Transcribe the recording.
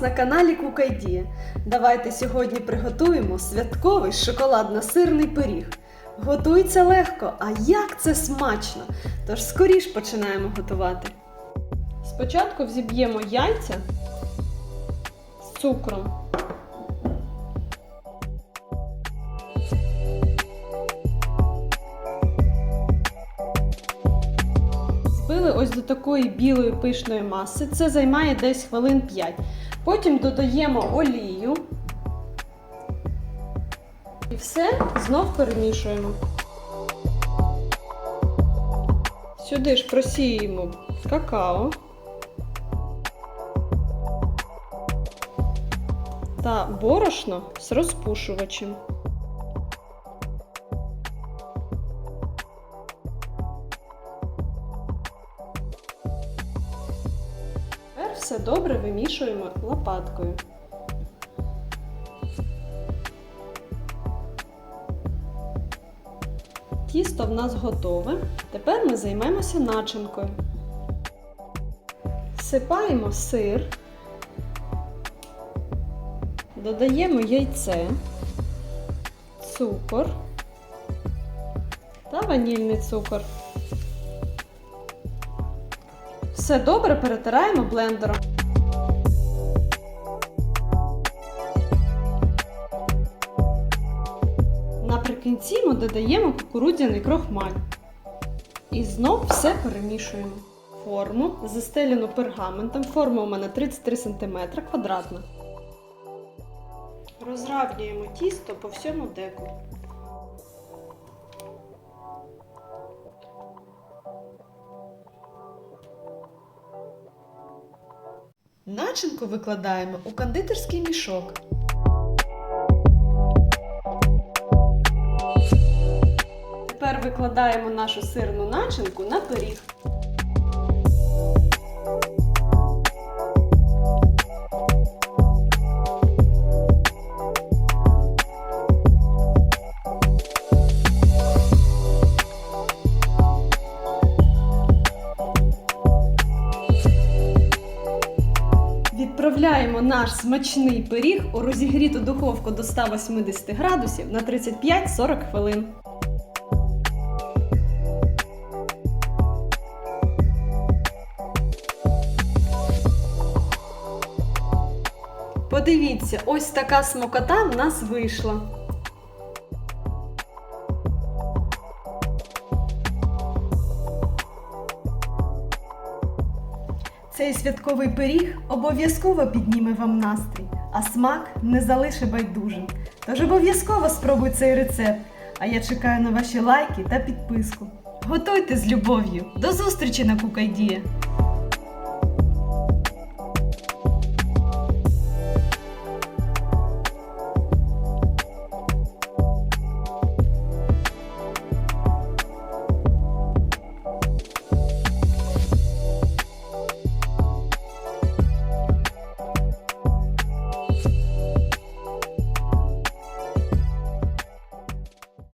на каналі Кукайдія. Давайте сьогодні приготуємо святковий шоколадно-сирний пиріг. Готується легко, а як це смачно! Тож скоріш починаємо готувати. Спочатку взіб'ємо яйця з цукром. Ось до такої білої пишної маси. Це займає десь хвилин 5. Потім додаємо олію. І все знов перемішуємо. Сюди ж просіємо какао та борошно з розпушувачем. Все добре вимішуємо лопаткою. Тісто в нас готове. Тепер ми займемося начинкою. Всипаємо сир, додаємо яйце, цукор та ванільний цукор. Все добре перетираємо блендером. Наприкінці ми додаємо кукурудзяний крохмаль. І знов все перемішуємо. Форму застелену пергаментом. Форма у мене 33 см квадратна. Розравнюємо тісто по всьому деку. Начинку викладаємо у кондитерський мішок. Тепер викладаємо нашу сирну начинку на пиріг. Відправляємо наш смачний пиріг у розігріту духовку до 180 градусів на 35-40 хвилин. Подивіться, ось така смокота в нас вийшла. Цей святковий пиріг обов'язково підніме вам настрій, а смак не залише байдужим. Тож обов'язково спробуй цей рецепт. А я чекаю на ваші лайки та підписку. Готуйте з любов'ю. До зустрічі на Кукайдія!